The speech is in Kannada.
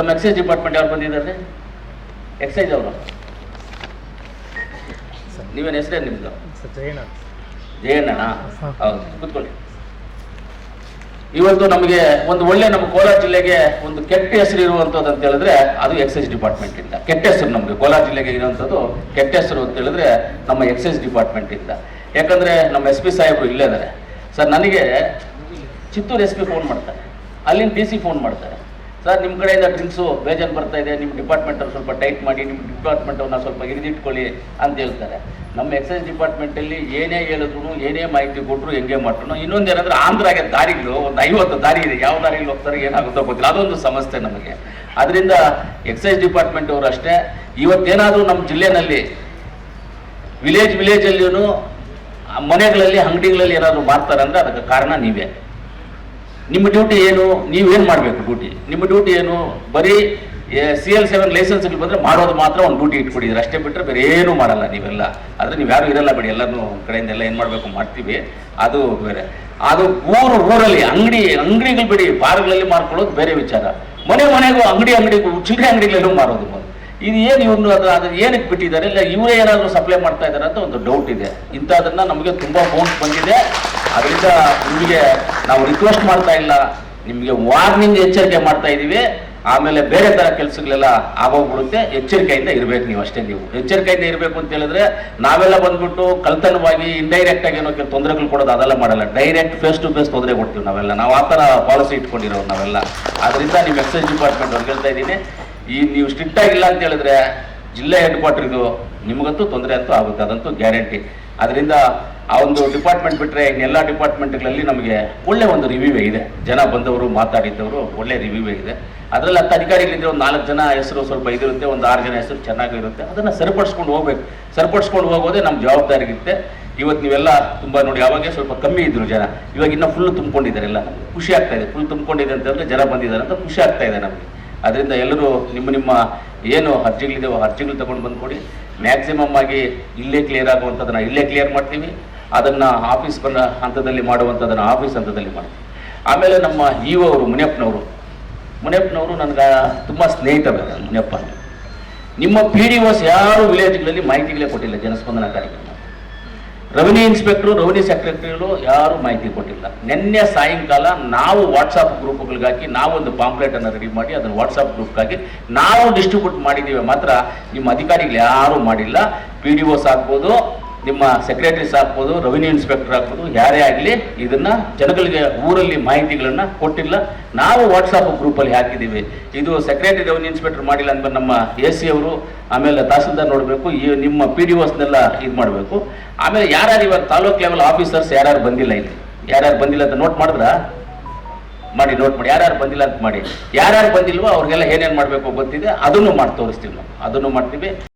ನಮ್ಮ ಎಕ್ಸೈಸ್ ಡಿಪಾರ್ಟ್ಮೆಂಟ್ ಯಾರು ಬಂದಿದ್ದಾರೆ ಎಕ್ಸೈಸ್ ಅವರು? ನೀವೇನು ಹೆಸರೇನು ನಿಮ್ದು? ಜಯಣ್ಣನ? ಹೌದು ಕೂತ್ಕೊಳ್ಳಿ. ಇವತ್ತು ನಮಗೆ ಒಂದು ಒಳ್ಳೆ ನಮ್ಮ ಕೋಲಾರ ಜಿಲ್ಲೆಗೆ ಒಂದು ಕೆಟ್ಟ ಹೆಸರು ಇರುವಂಥದ್ದು ಅಂತ ಹೇಳಿದ್ರೆ ಅದು ಎಕ್ಸೈಸ್ ಡಿಪಾರ್ಟ್ಮೆಂಟ್ ಇಂದ. ಕೆಟ್ಟ ಹೆಸರು ನಮಗೆ ಕೋಲಾರ ಜಿಲ್ಲೆಗೆ ಇರುವಂಥದ್ದು ಕೆಟ್ಟ ಹೆಸರು ಅಂತ ಹೇಳಿದ್ರೆ ನಮ್ಮ ಎಕ್ಸೈಸ್ ಡಿಪಾರ್ಟ್ಮೆಂಟ್ ಇಂದ. ಯಾಕಂದ್ರೆ ನಮ್ಮ ಎಸ್ ಪಿ ಸಾಹೇಬರು ಇಲ್ಲೇ ಇದ್ದಾರೆ ಸರ್ ನನಗೆ ಚಿತ್ತೂರು ಎಸ್ ಪಿ ಫೋನ್ ಮಾಡ್ತಾರೆ. ಅಲ್ಲಿಂದ ಡಿ ಸಿ ಫೋನ್ ಮಾಡ್ತಾರೆ. ಸರ್ ನಿಮ್ಮ ಕಡೆಯಿಂದ ಡ್ರಿಂಕ್ಸು ಬೇಜನ್ ಬರ್ತಾ ಇದೆ ನಿಮ್ಮ ಡಿಪಾರ್ಟ್ಮೆಂಟಲ್ಲಿ ಸ್ವಲ್ಪ ಟೈಟ್ ಮಾಡಿ ನಿಮ್ಮ ಡಿಪಾರ್ಟ್ಮೆಂಟನ್ನು ಸ್ವಲ್ಪ ಹಿಡಿದಿಟ್ಕೊಳ್ಳಿ ಅಂತ ಹೇಳ್ತಾರೆ. ನಮ್ಮ ಎಕ್ಸೈಸ್ ಡಿಪಾರ್ಟ್ಮೆಂಟಲ್ಲಿ ಏನೇ ಹೇಳಿದ್ರು ಏನೇ ಮಾಹಿತಿ ಕೊಟ್ಟರು ಹೆಂಗೆ ಮಾಡ್ರು. ಇನ್ನೊಂದು ಏನಂದ್ರೆ, ಆಂಧ್ರಾಗೆ ದಾರಿಗಳು, ಒಂದು ಐವತ್ತು ದಾರಿ ಇದೆ. ಯಾವ ದಾರಿಯಲ್ಲಿ ಹೋಗ್ತಾರೆ, ಏನಾಗುತ್ತೋ ಗೊತ್ತಿಲ್ಲ. ಅದೊಂದು ಸಮಸ್ಯೆ ನಮಗೆ. ಅದರಿಂದ ಎಕ್ಸೈಸ್ ಡಿಪಾರ್ಟ್ಮೆಂಟ್ ಅವರು ಅಷ್ಟೇ. ಇವತ್ತೇನಾದರೂ ನಮ್ಮ ಜಿಲ್ಲೆನಲ್ಲಿ ವಿಲೇಜ್ ವಿಲೇಜಲ್ಲಿಯೂ ಮನೆಗಳಲ್ಲಿ, ಅಂಗಡಿಗಳಲ್ಲಿ ಏನಾದರೂ ಮಾಡ್ತಾರೆ ಅಂದರೆ ಅದಕ್ಕೆ ಕಾರಣ ನೀವೇ. ನಿಮ್ಮ ಡ್ಯೂಟಿ ಏನು? ನೀವೇನು ಮಾಡಬೇಕು ಡ್ಯೂಟಿ ನಿಮ್ಮ ಡ್ಯೂಟಿ ಏನು? ಬರೀ ಸಿ ಎಲ್ ಸೆವೆನ್ ಲೈಸೆನ್ಸ್ಗಳು ಬಂದರೆ ಮಾಡೋದು ಮಾತ್ರ ಒಂದು ಡ್ಯೂಟಿ ಇಟ್ಕೊಂಡಿದ್ದೀರಿ ಅಷ್ಟೇ ಬಿಟ್ಟರೆ ಬೇರೆ ಏನೂ ಮಾಡಲ್ಲ ನೀವೆಲ್ಲ. ಆದರೆ ನೀವು ಯಾರು ಇರಲ್ಲ ಬಿಡಿ. ಎಲ್ಲರೂ ಕಡೆಯಿಂದ ಎಲ್ಲ ಏನು ಮಾಡಬೇಕು ಮಾಡ್ತೀವಿ. ಅದು ಬೇರೆ. ಅದು ಊರು, ಊರಲ್ಲಿ ಅಂಗಡಿ, ಅಂಗಡಿಗಳು ಬಿಡಿ. ಬಾರ್ಗಳಲ್ಲಿ ಮಾರ್ಕೊಳ್ಳೋದು ಬೇರೆ ವಿಚಾರ. ಮನೆ ಮನೆಗೂ ಅಂಗಡಿ ಅಂಗಡಿಗೂ ಚಿಲ್ಲರೆ ಅಂಗಡಿಗಳಲ್ಲೂ ಮಾರೋದು ಇದು ಏನು ಇವ್ರನ್ನ ಅದು ಅದು ಏನಕ್ಕೆ ಬಿಟ್ಟಿದ್ದಾರೆ? ಇಲ್ಲ ಇವರೇ ಏನಾದರೂ ಸಪ್ಲೈ ಮಾಡ್ತಾ ಇದ್ದಾರೆ ಅಂತ ಒಂದು ಡೌಟ್ ಇದೆ. ಇಂಥದನ್ನು ನಮಗೆ ತುಂಬ ಫೋನ್ಸ್ ಬಂದಿದೆ. ಅದರಿಂದ ನಿಮಗೆ ನಾವು ರಿಕ್ವೆಸ್ಟ್ ಮಾಡ್ತಾ ಇಲ್ಲ, ನಿಮಗೆ ವಾರ್ನಿಂಗ್ ಎಚ್ಚರಿಕೆ ಮಾಡ್ತಾ ಇದ್ದೀವಿ ಆಮೇಲೆ ಬೇರೆ ಥರ ಕೆಲಸಗಳೆಲ್ಲ ಆಗೋಗ್ಬಿಡುತ್ತೆ. ಎಚ್ಚರಿಕೆಯಿಂದ ಇರಬೇಕು ನೀವು ಅಷ್ಟೇ ನೀವು. ಎಚ್ಚರಿಕೆಯಿಂದ ಇರಬೇಕು ಅಂತ ಹೇಳಿದ್ರೆ ನಾವೆಲ್ಲ ಬಂದ್ಬಿಟ್ಟು ಕಲ್ತನವಾಗಿ ಇಂಡೈರೆಕ್ಟ್ ಆಗಿ ಏನೋ ಕೆಲವು ತೊಂದರೆಗಳು ಕೊಡೋದು ಅದೆಲ್ಲ ಮಾಡಲ್ಲ. ಡೈರೆಕ್ಟ್ ಫೇಸ್ ಟು ಫೇಸ್ ತೊಂದರೆ ಕೊಡ್ತೀವಿ ನಾವೆಲ್ಲ. ನಾವು ಆ ಥರ ಪಾಲಿಸಿ ಇಟ್ಕೊಂಡಿರೋರು ನಾವೆಲ್ಲ. ಅದರಿಂದ ನೀವು ಎಕ್ಸೈಸ್ ಡಿಪಾರ್ಟ್ಮೆಂಟ್ ಅವ್ರಿಗೆ ಹೇಳ್ತಾ ಇದ್ದೀನಿ, ಈ ನೀವು ಸ್ಟ್ರಿಕ್ಟ್ ಆಗಿಲ್ಲ ಅಂತ ಹೇಳಿದ್ರೆ ಜಿಲ್ಲೆ ಹೆಡ್ ಕ್ವಾರ್ಟರ್ ಇದು ನಿಮಗಂತೂ ತೊಂದರೆ ಅಂತೂ ಆಗುತ್ತೆ. ಅದಂತೂ ಗ್ಯಾರಂಟಿ ಅದರಿಂದ ಆ ಒಂದು ಡಿಪಾರ್ಟ್ಮೆಂಟ್ ಬಿಟ್ಟರೆ ಎಲ್ಲ ಡಿಪಾರ್ಟ್ಮೆಂಟ್ಗಳಲ್ಲಿ ನಮಗೆ ಒಳ್ಳೆ ಒಂದು ರಿವ್ಯೂವೇ ಇದೆ. ಜನ ಬಂದವರು, ಮಾತಾಡಿದ್ದವರು ಒಳ್ಳೆ ರಿವ್ಯೂವೇ ಇದೆ. ಅದರಲ್ಲಿ ಹತ್ತು ಅಧಿಕಾರಿಗಳಿದ್ರೆ ಒಂದು ನಾಲ್ಕು ಜನ ಹೆಸರು ಸ್ವಲ್ಪ ಇದಿರುತ್ತೆ, ಒಂದು ಆರು ಜನ ಹೆಸರು ಚೆನ್ನಾಗಿರುತ್ತೆ ಅದನ್ನು ಸರಿಪಡಿಸ್ಕೊಂಡು ಹೋಗ್ಬೇಕು. ಸರಿಪಡಿಸ್ಕೊಂಡು ಹೋಗೋದೇ ನಮ್ಮ ಜವಾಬ್ದಾರಿ ಇರುತ್ತೆ ಇವತ್ತು ನೀವೆಲ್ಲ ತುಂಬ ನೋಡಿ, ಅವಾಗೆ ಸ್ವಲ್ಪ ಕಮ್ಮಿ ಇದ್ರು ಜನ. ಇವಾಗ ಇನ್ನೂ ಫುಲ್ ತುಂಬಿಕೊಂಡಿದ್ದಾರೆ ಎಲ್ಲ ಖುಷಿ ಆಗ್ತಾ ಇದೆ. ಫುಲ್ ತುಂಬಿಕೊಂಡಿದೆ ಅಂತಂದರೆ ಜನ ಬಂದಿದ್ದಾರೆ ಅಂತ ಖುಷಿ ಆಗ್ತಾ ಇದೆ ನಮಗೆ. ಅದರಿಂದ ಎಲ್ಲರೂ ನಿಮ್ಮ ನಿಮ್ಮ ಏನು ಅರ್ಜಿಗಳಿದೆಯೋ ಅರ್ಜಿಗಳು ತಗೊಂಡು ಬಂದ್ಕೊಡಿ. ಮ್ಯಾಕ್ಸಿಮಮ್ ಆಗಿ ಇಲ್ಲೇ ಕ್ಲಿಯರ್ ಆಗುವಂಥದ್ದನ್ನು ಇಲ್ಲೇ ಕ್ಲಿಯರ್ ಮಾಡ್ತೀವಿ. ಅದನ್ನು ಆಫೀಸ್ ಬಂದ ಹಂತದಲ್ಲಿ ಮಾಡುವಂಥದ್ದನ್ನು ಆಫೀಸ್ ಹಂತದಲ್ಲಿ ಮಾಡ್ತೀವಿ. ಆಮೇಲೆ ನಮ್ಮ ಇ ಒ ಅವರು, ಮುನಿಯಪ್ಪನವರು. ಮುನಿಯಪ್ಪನವರು ನನಗೆ ತುಂಬ ಸ್ನೇಹಿತರು ಮುನಿಯಪ್ಪ. ನಿಮ್ಮ ಪಿ ಡಿ ಓಸ್ ಯಾರು ವಿಲೇಜ್ಗಳಲ್ಲಿ ಮಾಹಿತಿಗಳೇ ಕೊಟ್ಟಿಲ್ಲ, ಜನಸ್ಪಂದನ ಕಾರ್ಯಕ್ರಮ. ರೆವಿನ್ಯೂ ಇನ್ಸ್ಪೆಕ್ಟ್ರು ರೆವಿನ್ಯೂ ಸೆಕ್ರೆಟರಿಗಳು ಯಾರು ಮಾಹಿತಿ ಕೊಟ್ಟಿಲ್ಲ. ನಿನ್ನೆ ಸಾಯಂಕಾಲ ನಾವು ವಾಟ್ಸಪ್ ಗ್ರೂಪ್ಗಳಿಗಾಗಿ ನಾವು ಒಂದು ಪಾಂಪ್ಲೆಟ್ ಅನ್ನು ರೆಡಿ ಮಾಡಿ ಅದನ್ನು ವಾಟ್ಸಪ್ ಗ್ರೂಪ್ಗಾಗಿ ನಾವು ಡಿಸ್ಟ್ರಿಬ್ಯೂಟ್ ಮಾಡಿದ್ದೀವಿ ಮಾತ್ರ ನಿಮ್ಮ ಅಧಿಕಾರಿಗಳು ಯಾರೂ ಮಾಡಿಲ್ಲ. ಪಿ ಡಿ ಒಸ್ ಆಗ್ಬೋದು ನಿಮ್ಮ ಸೆಕ್ರೆಟರೀಸ್ ಹಾಕ್ಬೋದು ರೆವಿನ್ಯೂ ಇನ್ಸ್ಪೆಕ್ಟರ್ ಹಾಕ್ಬೋದು ಯಾರೇ ಆಗಲಿ ಇದನ್ನ ಜನಗಳಿಗೆ ಊರಲ್ಲಿ ಮಾಹಿತಿಗಳನ್ನು ಕೊಟ್ಟಿಲ್ಲ. ನಾವು ವಾಟ್ಸಪ್ ಗ್ರೂಪಲ್ಲಿ ಹಾಕಿದ್ದೀವಿ. ಇದು ಸೆಕ್ರೆಟರಿ ರೆವಿನ್ಯೂ ಇನ್ಸ್ಪೆಕ್ಟರ್ ಮಾಡಿಲ್ಲ ಅಂದ್ರೆ ನಮ್ಮ ಎ ಸಿ ಅವರು, ಆಮೇಲೆ ತಹಸೀಲ್ದಾರ್ ನೋಡಬೇಕು, ಈ ನಿಮ್ಮ ಪಿ ಡಿ ಓಸ್ನೆಲ್ಲ ಇದು ಮಾಡಬೇಕು. ಆಮೇಲೆ ಯಾರ್ಯಾರು ಇವಾಗ ತಾಲೂಕ್ ಲೆವೆಲ್ ಆಫೀಸರ್ಸ್ ಯಾರ್ಯಾರು ಬಂದಿಲ್ಲ ಇಲ್ಲಿ? ಯಾರ್ಯಾರು ಬಂದಿಲ್ಲ ಅಂತ ನೋಟ್ ಮಾಡಿದ್ರಾ? ಮಾಡಿ ನೋಟ್ ಮಾಡಿ. ಯಾರ್ಯಾರು ಬಂದಿಲ್ಲ ಅಂತ ಮಾಡಿ. ಯಾರ್ಯಾರು ಬಂದಿಲ್ವೋ ಅವ್ರಿಗೆಲ್ಲ ಏನೇನು ಮಾಡಬೇಕು ಗೊತ್ತಿದೆ, ಅದನ್ನು ಮಾಡಿ ತೋರಿಸ್ತೀವಿ ನಾವು. ಅದನ್ನು ಮಾಡ್ತೀವಿ.